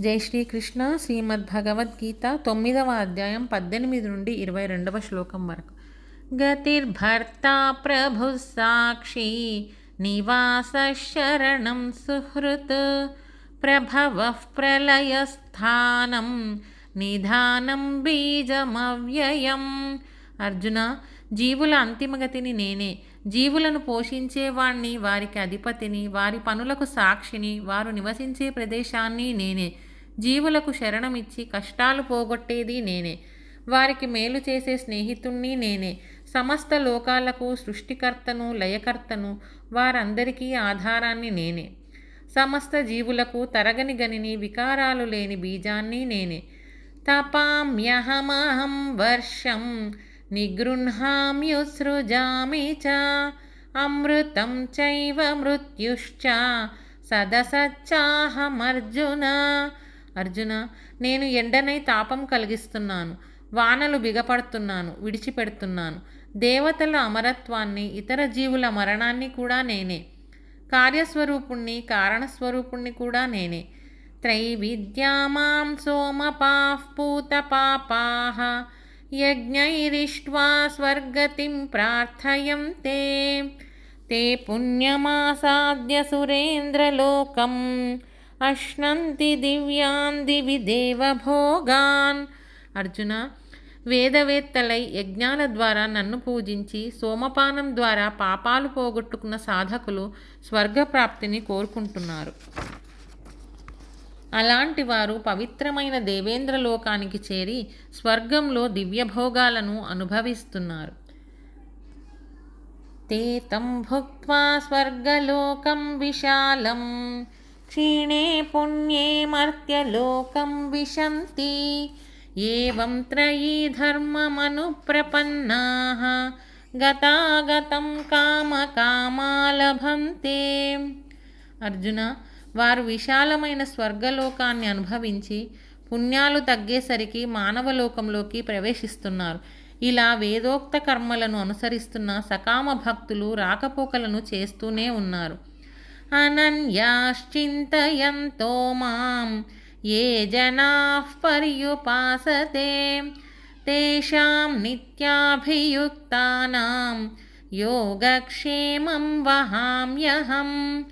జై శ్రీకృష్ణ శ్రీమద్ భగవద్గీత తొమ్మిదవ అధ్యాయం పద్దెనిమిది నుండి ఇరవై రెండవ శ్లోకం వరకు. గతిర్భర్త ప్రభు సాక్షి నివాస శరణం సుహృత్ ప్రభవ ప్రళయస్థానం నిధానం బీజమవ్యయం. అర్జున జీవుల అంతిమగతిని నేనే. జీవులను పోషించేవాణ్ణి వారికి అధిపతిని వారి పనులకు సాక్షిని వారు నివసించే ప్రదేశాన్ని నేనే. జీవులకు శరణమిచ్చి కష్టాలు పోగొట్టేది నేనే. వారికి మేలు చేసే స్నేహితుణ్ణి నేనే. సమస్త లోకాలకు సృష్టికర్తను లయకర్తను వారందరికీ ఆధారాన్ని నేనే. సమస్త జీవులకు తరగని గనిని వికారాలు లేని బీజాన్ని నేనే. తపామ్యహమహం వర్షం నిగృహామ్యుసృజామి చ అమృతం చైవ మృత్యుశ్చ సదసచ్చాహమర్జున అర్జున నేను ఎండనై తాపం కలిగిస్తున్నాను. వానలు బిగపడుతున్నాను విడిచిపెడుతున్నాను. దేవతల అమరత్వాన్ని ఇతర జీవుల మరణాన్ని కూడా నేనే. కార్యస్వరూపుణ్ణి కారణస్వరూపుణ్ణి కూడా నేనే. త్రైవిద్యామాం సోమపాః పూతపాపాः యజ్ఞైరిష్ట్వా స్వర్గతిం ప్రార్థయం తే ते పుణ్యమాసాద్య సురేంద్రలోకం. అశ్నంతి దివ్యాన్ దివి దేవభోగాన్ అర్జున వేదవేత్తలై యజ్ఞాల ద్వారా నన్ను పూజించి సోమపానం ద్వారా పాపాలు పోగొట్టుకున్న సాధకులు స్వర్గప్రాప్తిని కోరుకుంటున్నారు. అలాంటి వారు పవిత్రమైన దేవేంద్ర లోకానికి చేరి స్వర్గంలో దివ్యభోగాలను అనుభవిస్తున్నారు. తేతం భుక్వా స్వర్గలోకం విశాలం. क्षीणे पुण्ये मर्त्यलोकं विशन्ति एवं त्रयी धर्ममनुप्रपन्नाः గతాగతం కామకామా లభంతే అర్జున వారు విశాలమైన స్వర్గలోకాన్ని అనుభవించి పుణ్యాలు తగ్గేసరికి మానవలోకంలోకి ప్రవేశిస్తున్నారు ఇలా వేదోక్త కర్మలను అనుసరిస్తున్న సకామ భక్తులు రాకపోకలను చేస్తూనే ఉన్నారు अनन्याश्चिन्तयन्तो मां ये जनाः पर्युपासते तेषां नित्याभियुक्तानां योगक्षेमं वहाम्यहम्।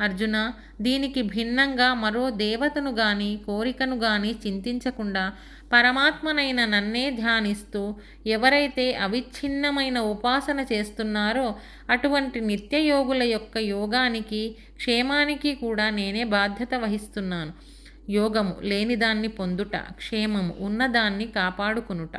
అర్జున దీనికి భిన్నంగా మరో దేవతను గాని కోరికను గాని చింతించకుండా పరమాత్మనైన నన్నే ధ్యానిస్తూ ఎవరైతే అవిచ్ఛిన్నమైన ఉపాసన చేస్తున్నారో అటువంటి నిత్యయోగుల యొక్క యోగానికి క్షేమానికి కూడా నేనే బాధ్యత వహిస్తున్నాను. యోగము లేనిదాన్ని పొందుట క్షేమము ఉన్నదాన్ని కాపాడుకునుట.